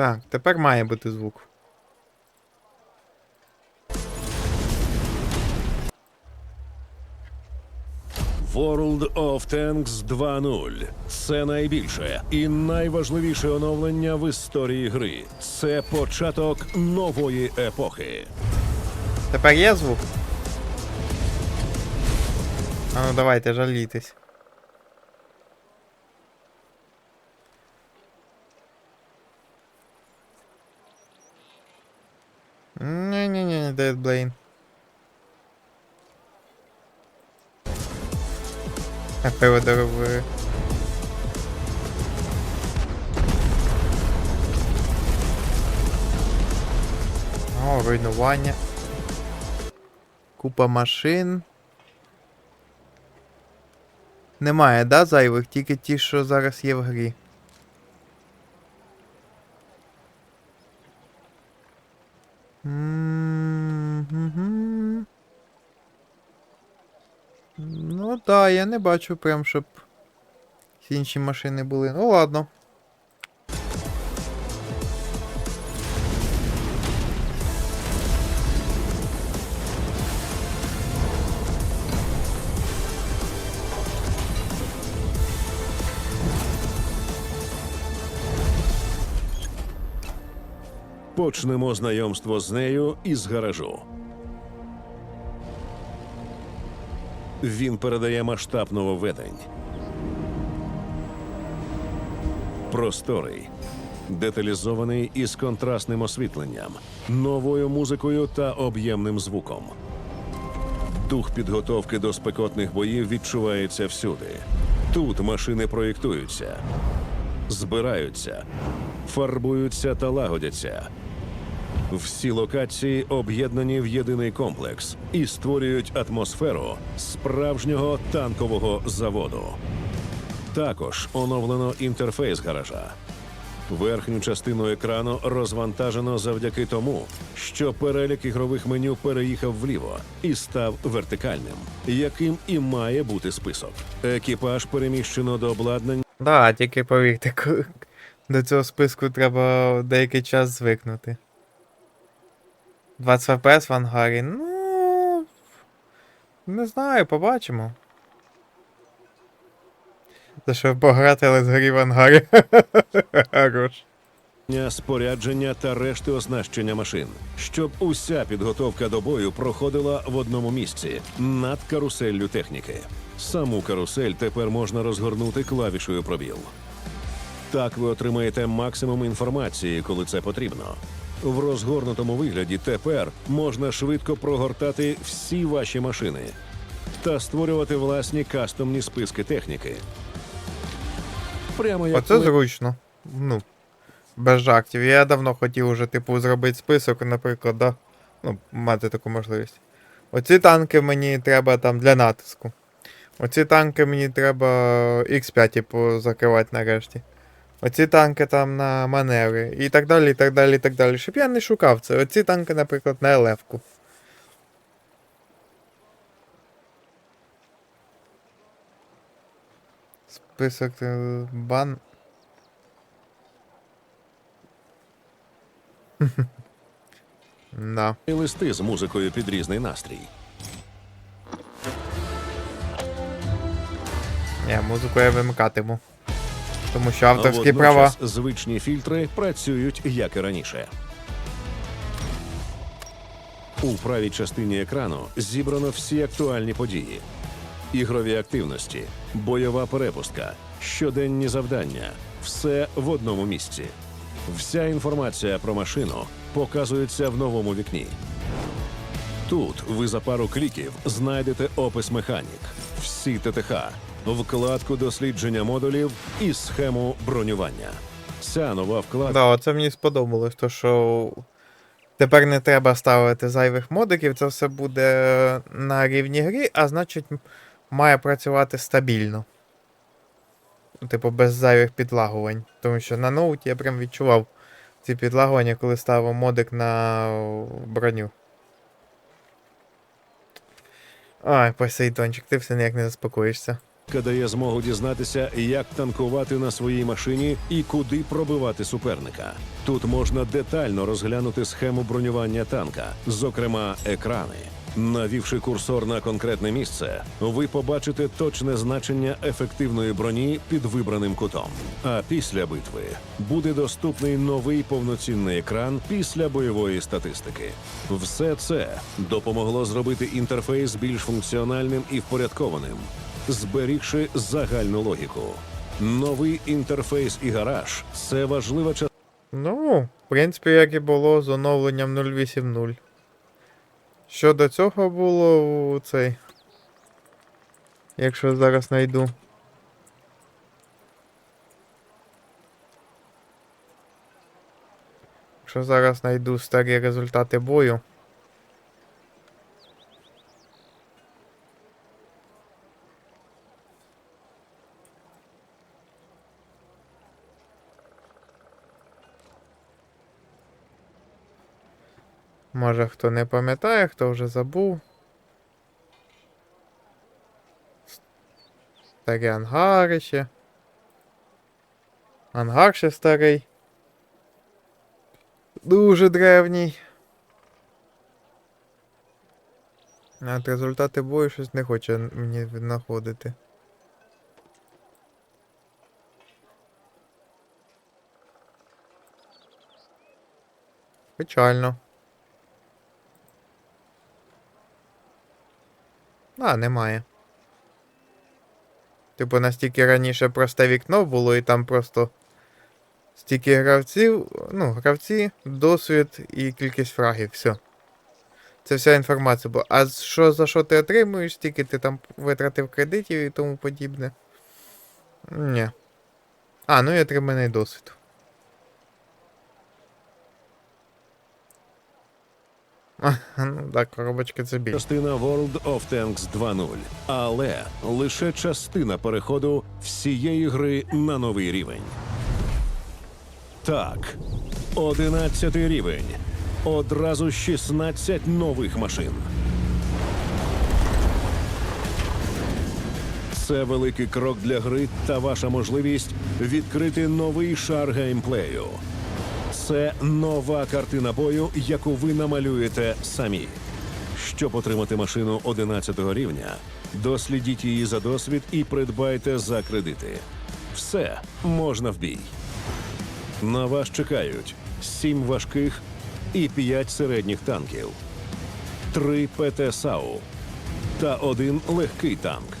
Так, тепер має бути звук. World of Tanks 2.0. Це найбільше і найважливіше оновлення в історії гри. Це початок нової епохи. Тепер є звук? А ну давайте, жалійтесь. Ні-ні-ні, Dead Blane. А пиво доробили. О, руйнування. Купа машин. Немає, да, зайвих, тільки ті, що зараз є в грі. М-м-м. Ну так, я не бачу прям, щоб інші машини були. Ну ладно. Почнемо знайомство з нею із гаражу. Він передає масштаб нововведень. Просторий, деталізований із контрастним освітленням, новою музикою та об'ємним звуком. Дух підготовки до спекотних боїв відчувається всюди. Тут машини проєктуються, збираються, фарбуються та лагодяться. Всі локації об'єднані в єдиний комплекс і створюють атмосферу справжнього танкового заводу. Також оновлено інтерфейс гаража. Верхню частину екрану розвантажено завдяки тому, що перелік ігрових меню переїхав вліво і став вертикальним, яким і має бути список. Екіпаж переміщено до обладнань. Да, тільки повірте, до цього списку треба деякий час звикнути. 20 FPS в ангарі. Ну. Не знаю, побачимо. За що пограти, але згорів в ангарі. Хорош. спорядження та решти оснащення машин, щоб уся підготовка до бою проходила в одному місці над каруселлю техніки. Саму карусель тепер можна розгорнути клавішою пробіл. Так ви отримаєте максимум інформації, коли це потрібно. В розгорнутому вигляді тепер можна швидко прогортати всі ваші машини та створювати власні кастомні списки техніки. Прямо як Оце ви- зручно. Ну. Без жартів. Я давно хотів уже, типу, зробити список, наприклад, да? Ну, мати таку можливість. Оці танки мені треба там для натиску. Оці танки мені треба X5, типу, закривати нарешті. Оці танки там на маневри. І так далі, і так далі, і так далі. Щоб я не шукав це. Оці танки, наприклад, на елевку. Список е, бан. Да. і листи з музикою під різний настрій. Ні, музику я вимикатиму. Тому що авторські Водночас права. звичні фільтри працюють як і раніше. У правій частині екрану зібрано всі актуальні події: ігрові активності, бойова перепустка, щоденні завдання все в одному місці. Вся інформація про машину показується в новому вікні. Тут ви за пару кліків знайдете опис механік, всі ТТХ, вкладку дослідження модулів і схему бронювання. Ця нова вкладка Да, оце мені сподобалось, то що тепер не треба ставити зайвих модиків, це все буде на рівні гри, а значить має працювати стабільно. Ну, Типу, без зайвих підлагувань. Тому що на ноуті я прям відчував ці підлагування, коли ставив модик на броню. Ай, Посейдончик, ти все ніяк не заспокоїшся. Яка дає змогу дізнатися, як танкувати на своїй машині і куди пробивати суперника. Тут можна детально розглянути схему бронювання танка, зокрема екрани. Навівши курсор на конкретне місце, ви побачите точне значення ефективної броні під вибраним кутом. А після битви буде доступний новий повноцінний екран після бойової статистики. Все це допомогло зробити інтерфейс більш функціональним і впорядкованим, зберігши загальну логіку. Новий інтерфейс і гараж це важлива частина. Ну, в принципі, як і було з оновленням 0.8.0. Що до цього було у цей. Якщо зараз знайду. Якщо зараз знайду старі результати бою. Може хто не пам'ятає, хто вже забув. Старі ангари ще. Ангар ще старий. Дуже древній. От результати бою щось не хоче мені знаходити. Печально. А, немає. Типу, настільки раніше просте вікно було, і там просто стільки гравців, ну, гравці, досвід і кількість фрагів, все. Це вся інформація була. А що за що ти отримуєш, стільки ти там витратив кредитів і тому подібне? Ні. А, ну і отриманий досвід. Ну так, коробочки це більше. Частина World of Tanks 2.0, але лише частина переходу всієї гри на новий рівень. Так, 11 рівень. Одразу 16 нових машин. Це великий крок для гри та ваша можливість відкрити новий шар геймплею. Це нова картина бою, яку ви намалюєте самі. Щоб отримати машину 11 рівня, дослідіть її за досвід і придбайте за кредити. Все можна в бій. На вас чекають 7 важких і 5 середніх танків, 3 ПТ САУ та один легкий танк.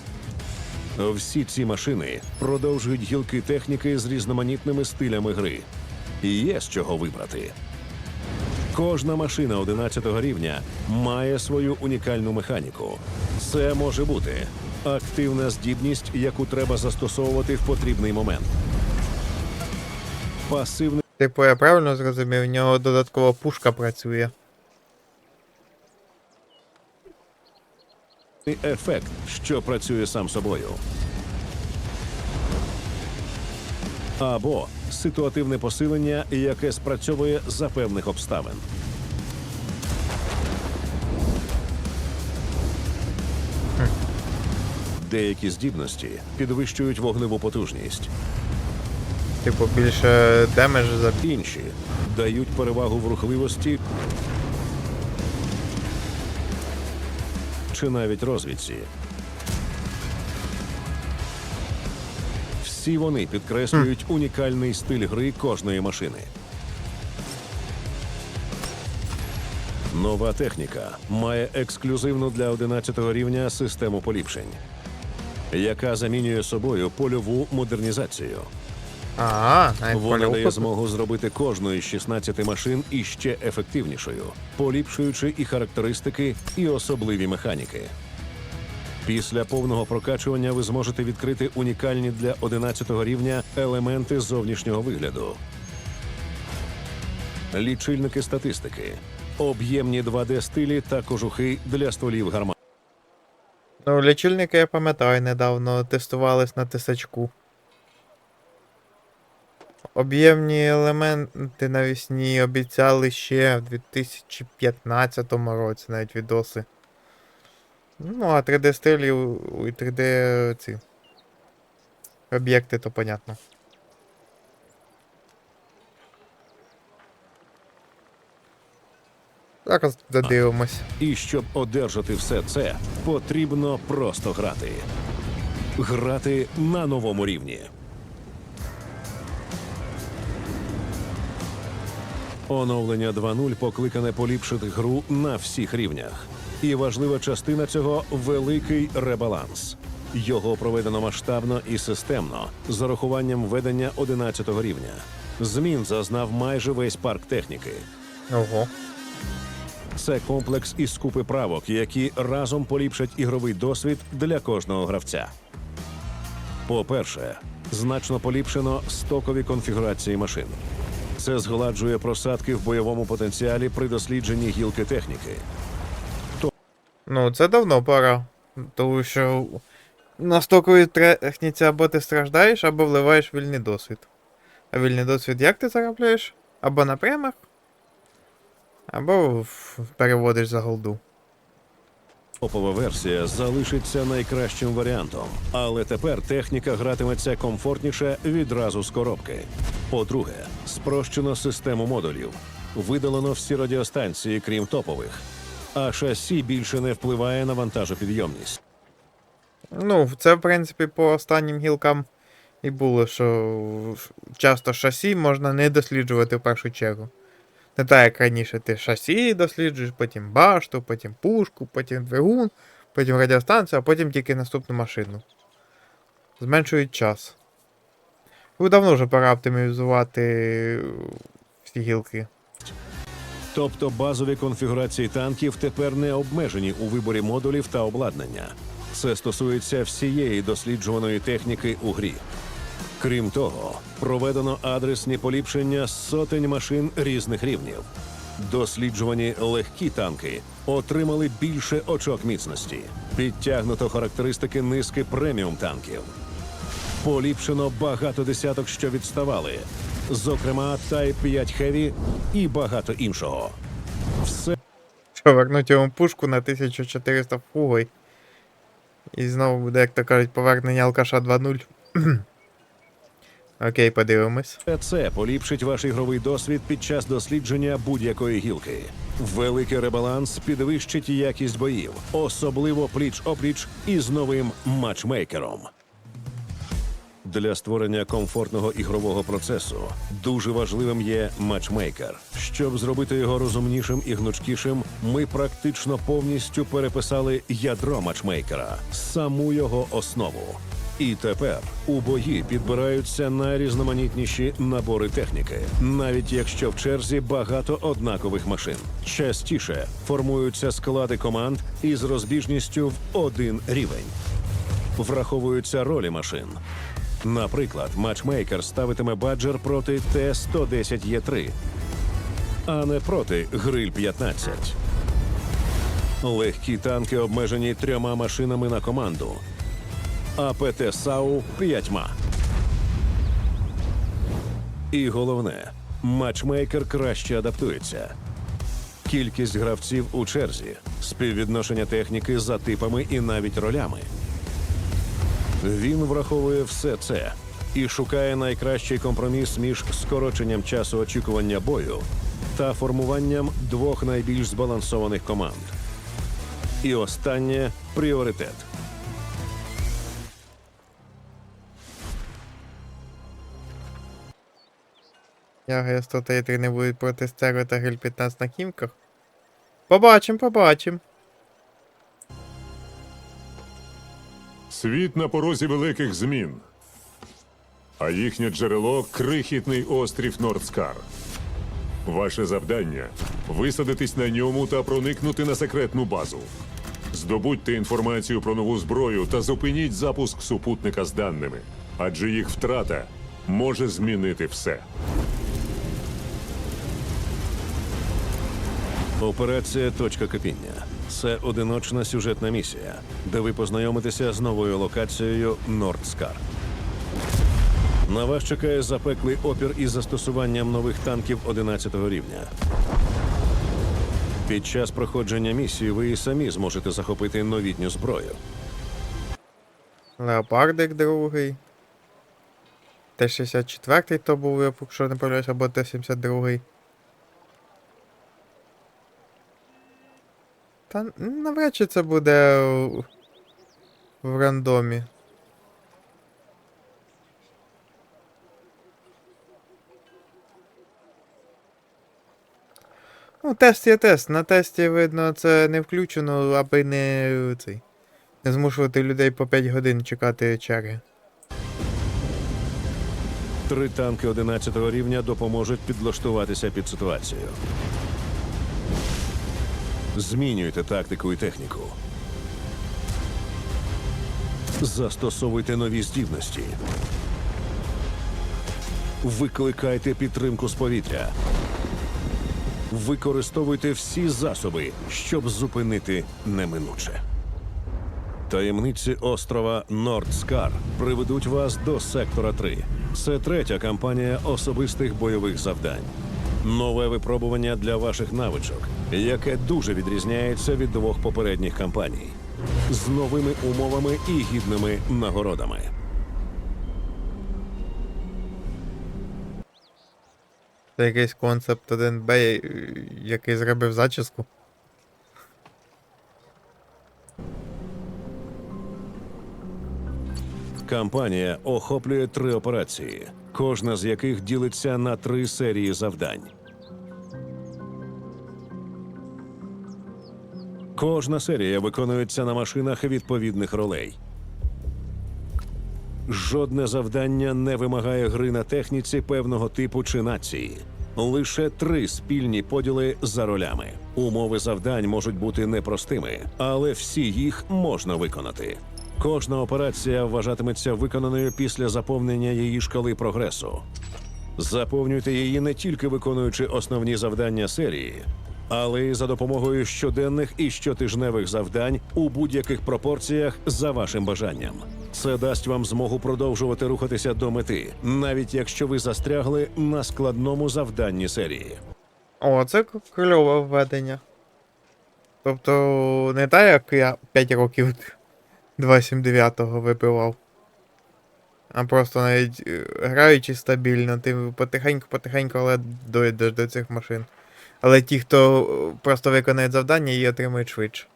Всі ці машини продовжують гілки техніки з різноманітними стилями гри. І є з чого вибрати. Кожна машина 11 рівня має свою унікальну механіку. Це може бути активна здібність, яку треба застосовувати в потрібний момент. Пасивний Типу, я правильно зрозумів, у нього додаткова пушка працює. ефект, що працює сам собою. Або ситуативне посилення, яке спрацьовує за певних обставин. Деякі здібності підвищують вогневу потужність, Типу, більше демедж за. інші дають перевагу в рухливості чи навіть розвідці. Всі вони підкреслюють унікальний стиль гри кожної машини. Нова техніка має ексклюзивну для 11 рівня систему поліпшень, яка замінює собою польову модернізацію. Ага, Вона дає змогу зробити кожну із 16 машин іще ефективнішою, поліпшуючи і характеристики, і особливі механіки. Після повного прокачування ви зможете відкрити унікальні для 11 рівня елементи зовнішнього вигляду. Лічильники статистики, об'ємні 2D стилі та кожухи для стволів гармат. Ну, лічильники я пам'ятаю, недавно тестувались на тисачку. Об'ємні елементи навісні обіцяли ще в 2015 році навіть відоси. Ну, а 3D стилі і 3D ці Об'єкти, то понятно. Зараз додивимось. І щоб одержати все це, потрібно просто грати. Грати на новому рівні. Оновлення 2.0 покликане поліпшити гру на всіх рівнях. І важлива частина цього великий ребаланс. Його проведено масштабно і системно з урахуванням введення 11 рівня. Змін зазнав майже весь парк техніки. Ого. Це комплекс із купи правок, які разом поліпшать ігровий досвід для кожного гравця. По-перше, значно поліпшено стокові конфігурації машин. Це згладжує просадки в бойовому потенціалі при дослідженні гілки техніки. Ну, це давно пора. Тому що на стоковій техніці або ти страждаєш, або вливаєш вільний досвід. А вільний досвід як ти заробляєш? Або на премах, або переводиш за голду. Топова версія залишиться найкращим варіантом, але тепер техніка гратиметься комфортніше відразу з коробки. По-друге, спрощено систему модулів, видалено всі радіостанції, крім топових, а шасі більше не впливає на вантажопідйомність. Ну, це, в принципі, по останнім гілкам і було, що часто шасі можна не досліджувати в першу чергу. Не так, як раніше, ти шасі досліджуєш, потім башту, потім пушку, потім двигун, потім радіостанцію, а потім тільки наступну машину. Зменшують час. Ну, давно вже пора оптимізувати всі гілки. Тобто базові конфігурації танків тепер не обмежені у виборі модулів та обладнання. Це стосується всієї досліджуваної техніки у грі. Крім того, проведено адресні поліпшення сотень машин різних рівнів. Досліджувані легкі танки отримали більше очок міцності, підтягнуто характеристики низки преміум танків. Поліпшено багато десяток, що відставали, зокрема Type 5 Heavy і багато іншого. Все Що, вернуть йому пушку на 1400 фугой. І знову буде, як то кажуть, повернення алкаша 2.0. Окей, подивимось. це поліпшить ваш ігровий досвід під час дослідження будь-якої гілки. Великий ребаланс підвищить якість боїв, особливо пліч-опліч із новим матчмейкером. Для створення комфортного ігрового процесу дуже важливим є матчмейкер. Щоб зробити його розумнішим і гнучкішим, ми практично повністю переписали ядро матчмейкера, саму його основу. І тепер у бої підбираються найрізноманітніші набори техніки, навіть якщо в черзі багато однакових машин. Частіше формуються склади команд із розбіжністю в один рівень. Враховуються ролі машин. Наприклад, матчмейкер ставитиме баджер проти Т-110Е3, а не проти Гриль 15. Легкі танки обмежені трьома машинами на команду, а ПТ САУ п'ятьма. І головне, матчмейкер краще адаптується. Кількість гравців у черзі, співвідношення техніки за типами і навіть ролями. Він враховує все це і шукає найкращий компроміс між скороченням часу очікування бою та формуванням двох найбільш збалансованих команд. І останнє пріоритет. Я 103 не будуть проти стерео та гель 15 на хімках. Побачим, побачим. Світ на порозі великих змін. А їхнє джерело крихітний острів Нордскар. Ваше завдання висадитись на ньому та проникнути на секретну базу. Здобудьте інформацію про нову зброю та зупиніть запуск супутника з даними, адже їх втрата може змінити все. Операція Точка кипіння. Це одиночна сюжетна місія, де ви познайомитеся з новою локацією Нордскар. На вас чекає запеклий опір із застосуванням нових танків 11 рівня. Під час проходження місії ви і самі зможете захопити новітню зброю. Леопардик другий. Т-64 то був, якщо не помиляюсь, або Т-72. Та навряд чи це буде в- рандомі. Ну, тест є тест. На тесті видно, це не включено, аби не цей. Не змушувати людей по 5 годин чекати черги. Три танки 11 рівня допоможуть підлаштуватися під ситуацію. Змінюйте тактику і техніку. Застосовуйте нові здібності. Викликайте підтримку з повітря. Використовуйте всі засоби, щоб зупинити неминуче. Таємниці острова Нордскар приведуть вас до сектора 3. Це третя кампанія особистих бойових завдань. Нове випробування для ваших навичок, яке дуже відрізняється від двох попередніх кампаній, з новими умовами і гідними нагородами. Це якийсь концепт 1Б, який зробив зачіску. Кампанія охоплює три операції, кожна з яких ділиться на три серії завдань. Кожна серія виконується на машинах відповідних ролей. Жодне завдання не вимагає гри на техніці певного типу чи нації. Лише три спільні поділи за ролями. Умови завдань можуть бути непростими, але всі їх можна виконати. Кожна операція вважатиметься виконаною після заповнення її шкали прогресу. Заповнюйте її не тільки виконуючи основні завдання серії, але й за допомогою щоденних і щотижневих завдань у будь-яких пропорціях за вашим бажанням. Це дасть вам змогу продовжувати рухатися до мети, навіть якщо ви застрягли на складному завданні серії. О, це кльове введення. Тобто, не так, як я 5 років 279-го випивав. А просто навіть е, граючи стабільно, ти потихеньку-потихеньку, але дойдеш до цих машин. Але ті, хто е, просто виконає завдання, її отримують швидше.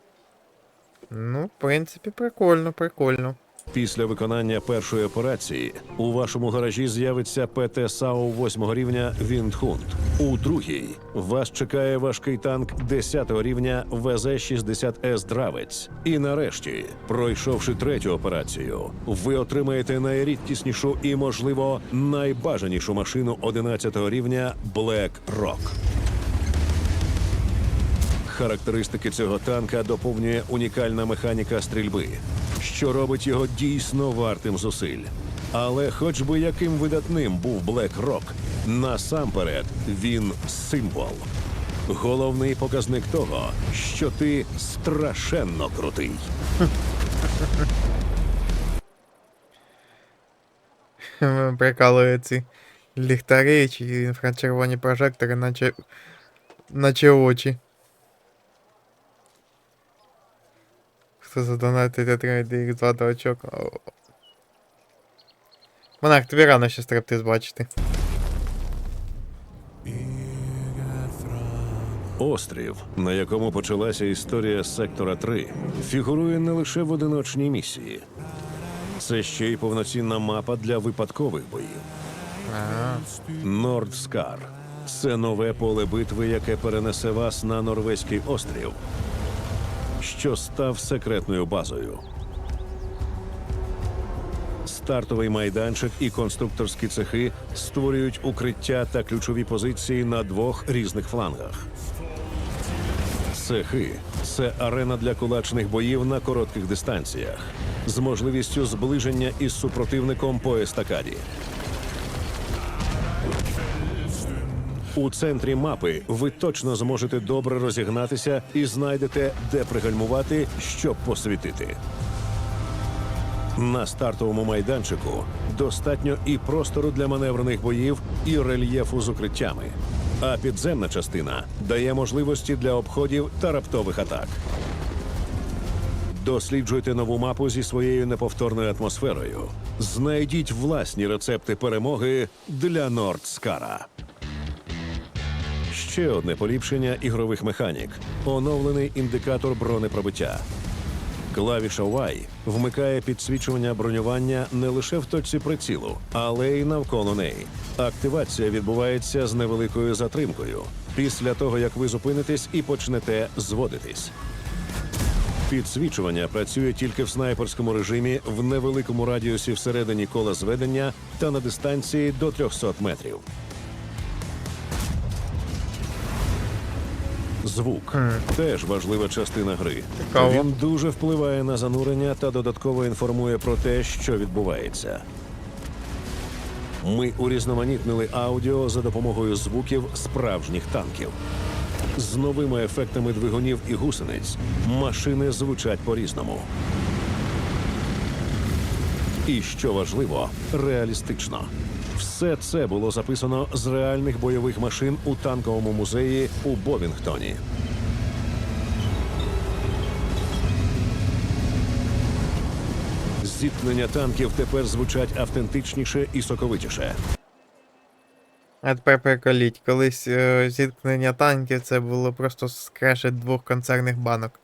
Ну, в принципі, прикольно, прикольно. Після виконання першої операції у вашому гаражі з'явиться ПТ САУ 8 рівня Віндхунд. У другій вас чекає важкий танк 10 рівня ВЗ-60С Дравець. І нарешті, пройшовши третю операцію, ви отримаєте найрідкіснішу і, можливо, найбажанішу машину 11 рівня Black Rock. Характеристики цього танка доповнює унікальна механіка стрільби, що робить його дійсно вартим зусиль. Але хоч би яким видатним був Black Rock, насамперед він символ. Головний показник того, що ти страшенно крутий. Прикалують ці ліхтарі чи інфрачервоні прожектори, наче, наче очі. Хто задонатить, отримає їх звати очок. О. Монах, тобі рано ще стриптиз бачити. Острів, на якому почалася історія сектора 3, фігурує не лише в одиночній місії. Це ще й повноцінна мапа для випадкових боїв. А, Нордскар це нове поле битви, яке перенесе вас на норвезький острів, що став секретною базою. Стартовий майданчик і конструкторські цехи створюють укриття та ключові позиції на двох різних флангах. Цехи це арена для кулачних боїв на коротких дистанціях з можливістю зближення із супротивником по естакаді. У центрі мапи ви точно зможете добре розігнатися і знайдете, де пригальмувати, щоб посвітити. На стартовому майданчику достатньо і простору для маневрених боїв, і рельєфу з укриттями. А підземна частина дає можливості для обходів та раптових атак. Досліджуйте нову мапу зі своєю неповторною атмосферою Знайдіть власні рецепти перемоги для Нордскара. Ще одне поліпшення ігрових механік оновлений індикатор бронепробиття. Клавіша Y вмикає підсвічування бронювання не лише в точці прицілу, але й навколо неї. Активація відбувається з невеликою затримкою після того, як ви зупинитесь і почнете зводитись. Підсвічування працює тільки в снайперському режимі в невеликому радіусі всередині кола зведення та на дистанції до 300 метрів. Звук теж важлива частина гри. Цікаво. Він дуже впливає на занурення та додатково інформує про те, що відбувається. Ми урізноманітнили аудіо за допомогою звуків справжніх танків. З новими ефектами двигунів і гусениць машини звучать по-різному. І що важливо, реалістично. Все це було записано з реальних бойових машин у танковому музеї у Бовінгтоні. Зіткнення танків тепер звучать автентичніше і соковитіше. А тепер приколіть, колись е, зіткнення танків це було просто скрешет двох концерних банок.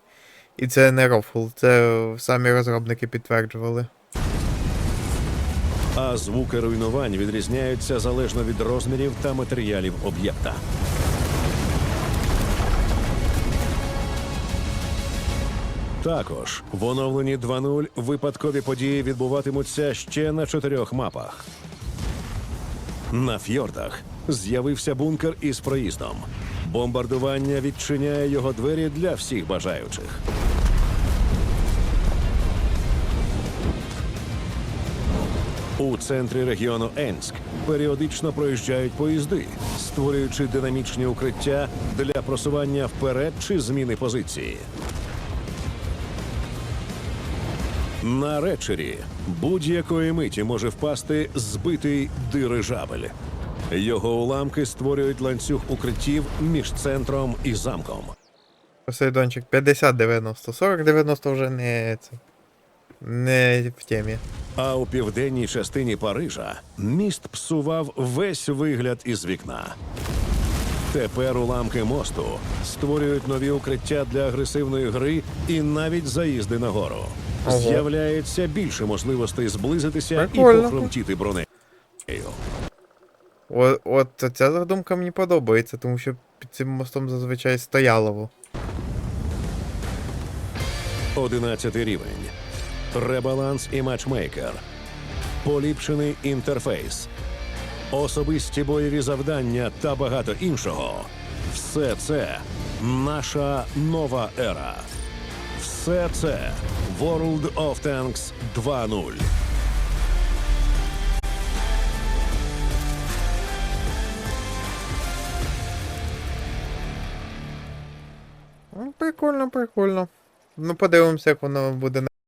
І це не рофл, це самі розробники підтверджували. А звуки руйнувань відрізняються залежно від розмірів та матеріалів об'єкта. Також в оновленні 2.0 випадкові події відбуватимуться ще на чотирьох мапах. На фьордах з'явився бункер із проїздом. Бомбардування відчиняє його двері для всіх бажаючих. У центрі регіону Енськ періодично проїжджають поїзди, створюючи динамічні укриття для просування вперед чи зміни позиції. На речері будь-якої миті може впасти збитий дирижабель. Його уламки створюють ланцюг укриттів між центром і замком. Посейдончик 50-90, 40-90 вже не це. Не в темі. А у південній частині Парижа міст псував весь вигляд із вікна. Тепер уламки мосту створюють нові укриття для агресивної гри і навіть заїзди на гору. Ого. З'являється більше можливостей зблизитися Прикольно. і похромтіти бронею. О, от ця задумка мені подобається, тому що під цим мостом зазвичай стоялово. Одинадцятий рівень. Ребаланс і матчмейкер. Поліпшений інтерфейс. Особисті бойові завдання та багато іншого. Все це наша нова ера. Все це World of Tanks 2.0. Ну, Прикольно, прикольно. Ну, подивимося, як воно буде